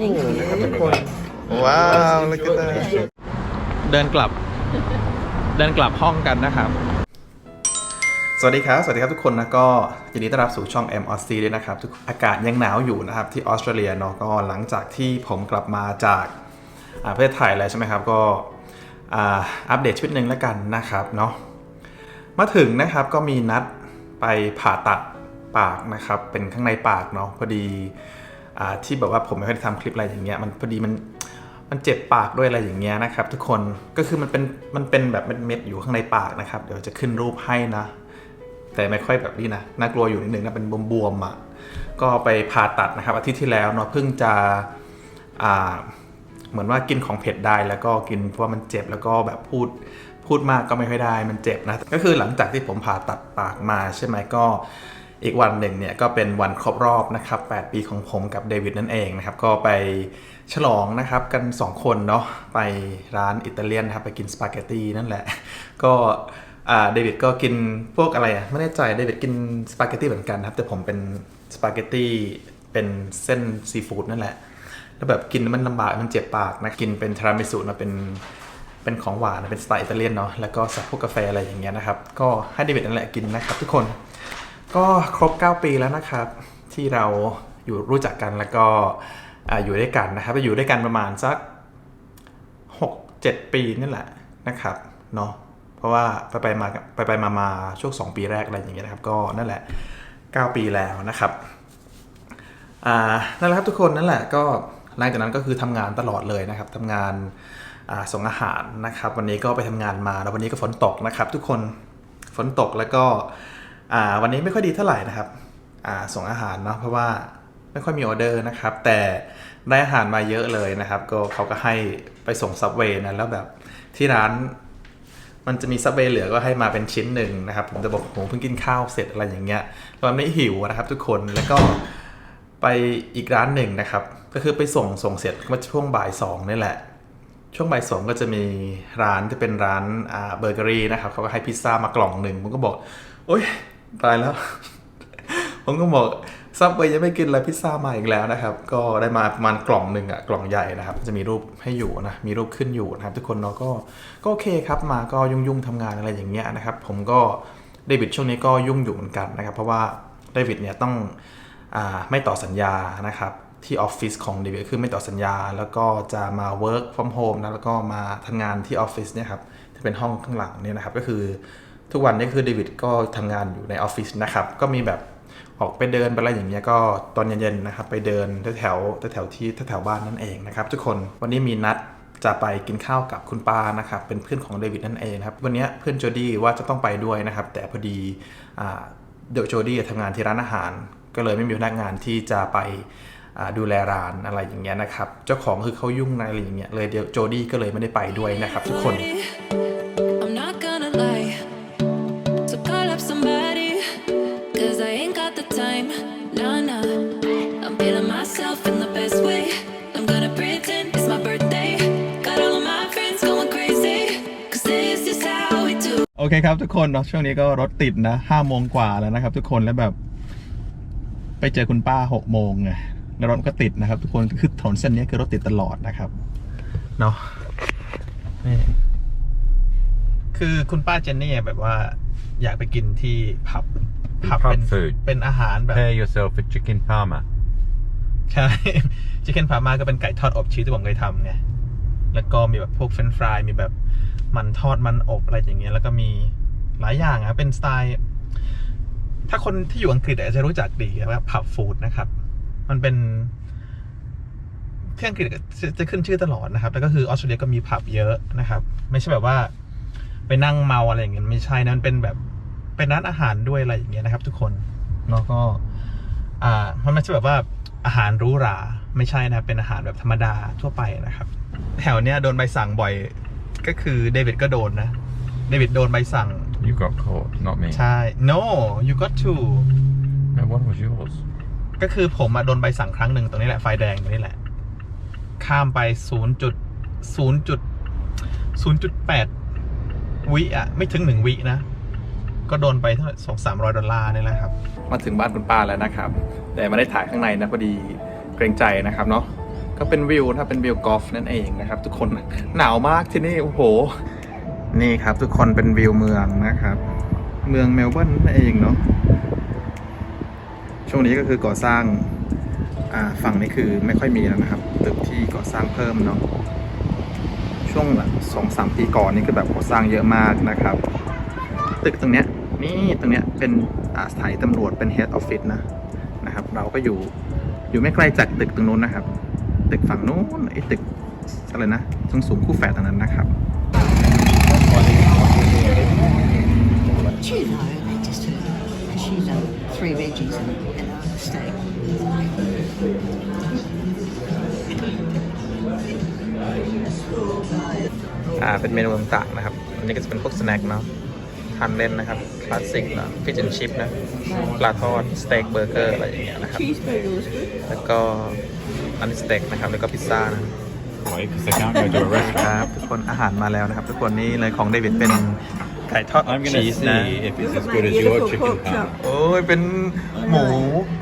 นี่นะครับทุกคนว้าว look at that เดินกลับ เดินกลับห้องกันนะครับ สวัสดีครับ สวัสดีครับทุกคนนะก็ยินดีต้อนรับสู่ช่อง M o c ด้วยนะครับทุกอากาศยังหนาวอยู่นะครับที่ออสเตรเลียเนาะก็หลังจากที่ผมกลับมาจากอ่าประเทศไทยแล้วใช่ไหมครับ ก็อ่าอัปเดตชีวิตหนึ่งแล้วกันนะครับเนาะมาถึงนะครับก็มีนัดไปผ่าตัดปากนะครับ เป็นข้างในปากเนาะพอดีอ่า ที่แบบว่าผมไม่ค่อยได้ทำคลิปอะไรอย่างเงี้ยมันพอดีมันมันเจ็บปากด้วยอะไรอย่างเงี้ยนะครับ ทุกคนก็คือมันเป็นมันเป็นแบบเม็ดๆอยู่ข้างในปากนะครับ เดี๋ยวจะขึ้นรูปให้นะ แต่ไม่ค่อยแบบนี้นะน่ากลัวอยู่นิดนึงนะเป็นบวมๆอะก็ไปผ่าตัดนะครับอาทิตย์ที่แล้วเนาะเพิ่งจะอ่าเหมือนว่ากินของเผ็ดได้แล้วก็กินเพราะว่ามันเจ็บแล้วก็แบบพูดพูดมากก็ไม่ค่อยได้มันเจ็บนะก็คือหลังจากที่ผมผ่าตัดปากมาใช่ไหมก็ อีกวันหนึ่งเนี่ยก็เป็นวันครบรอบนะครับ 8 ปีของผมกับเดวิดนั่นเองนะครับ ก็ไปฉลองนะครับกัน 2 คนเนาะไปร้านอิตาเลียนนะครับไปกินสปาเกตตีนั่นแหละ ก็เดวิดก็กินพวกอะไรอะไม่แน่ใจเดวิดกินสปาเกตตีเหมือนกันนะครับ แต่ผมเป็นสปาเกตตีเป็นเส้นซีฟู้ดนั่นแหละ แล้วแบบกินมันลำบากมันเจ็บปากนะกินเป็นทรามิสุนะเป็นเป็นของหวานเป็นสไตล์อิตาเลียนเนาะแล้วก็ใส่พวกกาแฟอะไรอย่างเงี้ยนะครับ ก็ให้เดวิดนั่นแหละกินนะครับทุกคน ก็ครบ 9 ปีแล้วนะครับ ที่เราอยู่รู้จักกันแล้วก็ออยู่ด้วยกันนะครับอยู่ด้วยกันประมาณสัก 6 7 ปีนี่แหละนะครับเนาะเพราะว่าไปไปมาไปไปมามาช่วง 2 ปีแรกอะไรอย่างเงี้ยนะครับ ก็นั่นแหละ 9 ปีแล้วนะครับอ่านั่นแหละครับทุกคนนั่นแหละก็หลังจากนั้นก็คือทำงานตลอดเลยนะครับทำงานาส่งอาหารนะครับ วันนี้ก็ไปทำงานมาแล้ววันนี้ก็ฝนตกนะครับ ทุกคนฝนตกแล้วก็ อ่าวันนี้ไม่ค่อยดีเท่าไหร่นะครับอ่าส่งอาหารเนาะเพราะว่าไม่ค่อยมีออเดอร์นะครับ แต่ได้อาหารมาเยอะเลยนะครับ ก็เขาก็ให้ไปส่งซับเวย์นะแล้วแบบที่ร้านมันจะมีซับเวย์เหลือก็ให้มาเป็นชิ้นหนึ่งนะครับ ผมจะบอกผมเพิ่งกินข้าวเสร็จอะไรอย่างเงี้ยตอนนี้หิวนะครับ ทุกคนแล้วก็ไปอีกร้านหนึ่งนะครับ ก็คือไปส่งส่งเสร็จเมื่อช่วงบ่ายสองนี่แหละ ช่วงบ่ายสองก็จะมีร้านที่เป็นร้านอ่าเบเกอรี่นะครับเขาก็ให้พิซซ่ามากล่องหนึ่งผมก็บอกโอ๊ย ตายแล้ว ผมก็บอกซับเวย์ยังไม่กินเลยพิซซ่ามาอีกแล้วนะครับ ก็ได้มาประมาณกล่องหนึ่งอะกล่องใหญ่นะครับ จะมีรูปให้อยู่นะ มีรูปขึ้นอยู่นะครับ ทุกคนเนาะก็ก็โอเคครับ มาก็ยุ่งๆทำงานอะไรอย่างเงี้ยนะครับ ผมก็เดวิดช่วงนี้ก็ยุ่งอยู่เหมือนกันนะครับ เพราะว่าเดวิดเนี่ยต้องอาไม่ต่อสัญญานะครับที่ออฟฟิศของเดวิดคือไม่ต่อสัญญา แล้วก็จะมา work from home นะแล้วก็มาทำงานที่ออฟฟิศเนี่ยครับที่เป็นห้องข้างหลังเนี่ยนะครับก็คือ ทุกวันนี้คือเดวิดก็ทำงานอยู่ในออฟฟิศนะครับ ก็มีแบบออกไปเดินไปอะไรอย่างเงี้ยก็ตอนเย็นๆนะครับ ไปเดินแถวแถวที่แถวบ้านนั่นเองนะครับ ทุกคนวันนี้มีนัดจะไปกินข้าวกับคุณป้านะครับเป็นเพื่อนของเดวิดนั่นเองครับวันนี้เพื่อนโจดี้ว่าจะต้องไปด้วยนะครับ แต่พอดีเดยวโจดี้ทำงานที่ร้านอาหาร ก็เลยไม่มีพนักงานที่จะไปดูแลร้านอะไรอย่างเงี้ยนะครับ เจ้าของคือเขายุ่งในอะไรอย่างเงี้ยเลยเดี๋ยวโจดี้ก็เลยไม่ได้ไปด้วยนะครับ ทุกคน feeling myself in the best way. I'm gonna pretend it's my birthday. Got all of my friends going crazy. Cause this is how we do. โอเคครับทุกคนเนาะช่วงนี้ก็รถติดนะห้าโมงกว่าแล้วนะครับ ทุกคนแล้วแบบ ไปเจอคุณป้าหกโมงไงแล้วรถก็ติดนะครับ ทุกคนคือถนนเส้นนี้คือรถติดตลอดนะครับเนาะนี่คือคุณป้าเจนนี่แบบว่า อยากไปกินที่ผับผับ Pub เป็น food เป็นอาหารแบบ Prepare yourself a chicken parma. ใช่ชิคเก้นพามาก็เป็นไก่ทอดอบชีสที่ผมเคยทำไงแล้วก็มีแบบพวกเฟรนฟรายมีแบบมันทอดมันอบอะไรอย่างเงี้ยแล้วก็มีหลายอย่างอะเป็นสไตล์ถ้าคนที่อยู่อังกฤษอาจจะรู้จักดีว่าผับฟู้ดนะครับ มันเป็นที่อังกฤษจะจะขึ้นชื่อตลอดนะครับแล้วก็คือออสเตรเลียก็มีผับเยอะนะครับ ไม่ใช่แบบว่า ไปนั่งเมาอะไรอย่างเงี้ยไม่ใช่นะมันเป็นแบบเป็นร้านอาหารด้วยอะไรอย่างเงี้ยนะครับ ทุกคนแล้วก็ อ่ามันไม่ใช่แบบว่า อาหารหรูหราไม่ใช่นะครับเป็นอาหารแบบธรรมดาทั่วไปนะครับ แถวเนี้ยโดนใบสั่งบ่อย ก็คือเดวิดก็โดนนะ เดวิดโดนใบสั่ง You got caught, not me. ใช่ no you got to No, what was yours? ก็คือผมอะโดนใบสั่งครั้งหนึ่งตรงนี้แหละไฟแดงตรงนี้แหละ ข้ามไปศูนย์จุดศูนย์จุดศูนย์จุดแปดวิอะไม่ถึงหนึ่งวินะ ก็โดนไปเท่าสองสามร้อยดอลลาร์นี่แหละครับ มาถึงบ้านคุณป้าแล้วนะครับ แต่ไม่ได้ถ่ายข้างในนะพอดีเกรงใจนะครับเนาะก็เป็นวิวถ้าเป็นวิวกอล์ฟนั่นเองนะครับ ทุกคนหนาวมากที่นี่โอ้โห นี่ครับ ทุกคนเป็นวิวเมืองนะครับ เมืองเมลเบิร์นนั่นเองเนาะช่วงนี้ก็คือก่อสร้างอ่าฝั่งนี้คือไม่ค่อยมีแล้วนะครับตึกที่ก่อสร้างเพิ่มเนาะช่วงสองสามปีก่อนนี่คือแบบก่อสร้างเยอะมากนะครับ ตึกตรงเนี้ย นี่ตรงเนี้ยเป็นอ่าสถานีตำรวจเป็น head office นะนะครับ เราก็อยู่อยู่ไม่ไกลจากตึกตรงนู้นนะครับ ตึกฝั่งนู้นไอ้ตึกอะไรนะสูงสูงๆคู่แฝดตรงนั้นนะครับ She's no, they just she's um, three veggies and, and a steak. อ่าเป็นเมนูต่างๆนะครับ อันนี้ก็จะเป็นพวกสแน็คเนาะ ทานเล่นนะครับ คลาสสิกเนาะฟิชแอนชิพนะ ปลาทอด สเต็กเบอร์เกอร์อะไรอย่างเงี้ยนะครับ Cheeseburger was good. แล้วก็อันนี้สเต็กนะครับ แล้วก็พิซซ่านะ Why? Because they can't go to a ค restaurant. รับ ทุกคนอาหารมาแล้วนะครับ ทุกคนนี่เลยของเดวิดเป็นไก่ทอด I'm going ชี to สนะ see if it's as good as your chicken parma. โอ้ย เป็นหมู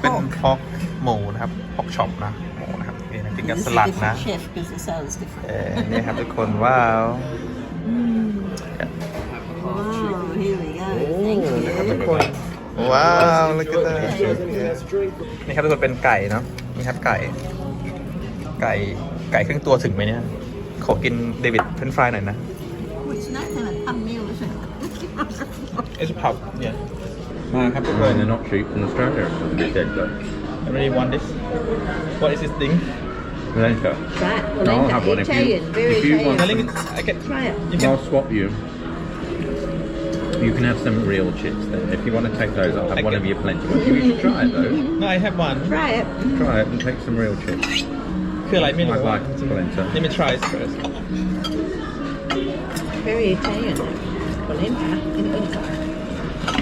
เป็นพอกหมูนะครับพอกช็อปนะ หมูนะครับนี่นะกินกับ This ส is a ลัด different นะ chef because the salads different. เออนี่ครับทุกคนว้าว Wow, here we go. Thank you. ว้าว look at that นี่ครับทุกคนเป็นไก่เนาะนี่ครับไก่ ไก่ไก่ครึ่งตัวถึงไหมเนี่ยขอกินเดวิดเฟรนฟรายหน่อยนะ Well, it's nice to have a pub meal, isn't it? It's pub yeah มาครับทุกค Well, น they're not cheap in Australia. They said, but I really want this What is this thing Lenka. Right, No, I'll have one if you- Italian, very if you want- Italian. I can Try it. You can I'll swap you. You can have some real chips then. If you want to take those, I'll have one of your plenty ones. You should try it though. No, I have one. Try it. Try it and take some real chips. feel like I like water. polenta. Let me try it first. Very Italian. Polenta in Inca.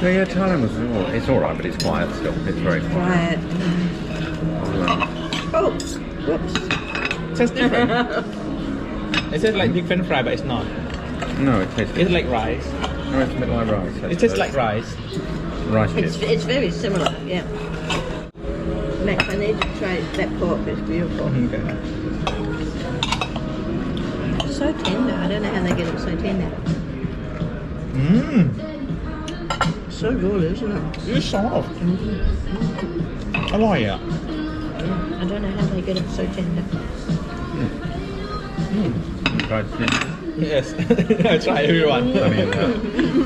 Yeah, yeah, Thailand was all, it's all right, but it's quiet still. It's very quiet. Try. Oh, oh, whoops. It tastes different. it says like big french fry, but it's not. No, it tastes. It's like rice. I reckon it rice. It tastes like rice. Rice chips. It's, it's very similar, yeah. Mac, I need to try that pork, it's beautiful. Okay. It's so tender, I don't know how they get it so tender. Mmm. So good, isn't it? It's soft. Mm -hmm. I like it. Yeah, I don't know how they get it so tender. Mmm. Mm. Okay. Yes I try everyone I mean, uh,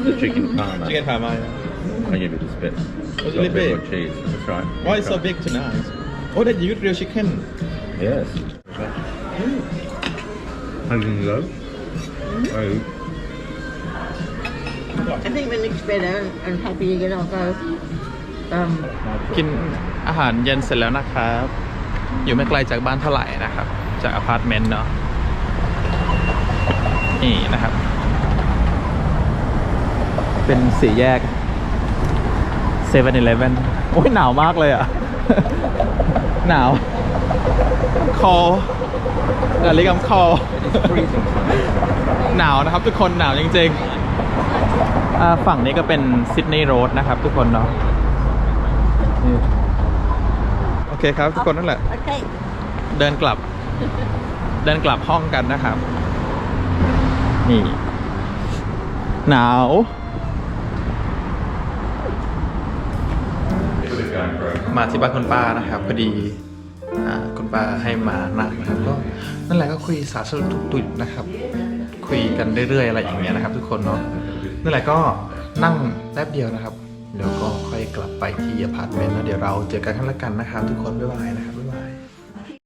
the chicken parma. Chicken parma I give it a spit. Was it Got a bit more cheese. That's right. Why is so big tonight Oh that you use real chicken Yes. How did you go? Oh, I think when it's better and, and happy you get off, go. Um, กินอาหารเย็นเสร็จแล้วนะครับ อยู่ไม่ไกลจากบ้านเท่าไหร่นะครับ จากอพาร์ตเมนต์เนาะ นี่นะครับ เป็นสี่แยกเซเว่นอีเลฟเว่นโอ้ยหนาวมากเลยอะ หนาวคอดาริกัมคอหนาวนะครับทุกคนหนาวจริงๆอ่าฝั่งนี้ก็เป็นซิดนีย์โรดนะครับทุกคนเนาะนี่โอเคครับทุกคนนั่นแหละ okay. เดินกลับ เดินกลับห้องกันนะครับ นี่ หนาว มาที่บ้านคุณป้านะครับพอดีอคุณป้าให้มานั่งนะครับก็นั่นแหละก็คุยสารสนุกทุกตุยนะครับ คุยกันเรื่อยๆอะไรอย่างเงี้ยนะครับ ทุกคนเนาะนั่นแหละก็นั่งแป๊บเดียวนะครับ เดี๋ยวก็ค่อยกลับไปที่อพาร์ตเมนต์แล้วเดี๋ยวเราเจอกันข้างละกันนะครับ ทุกคนบ๊ายบายนะครับ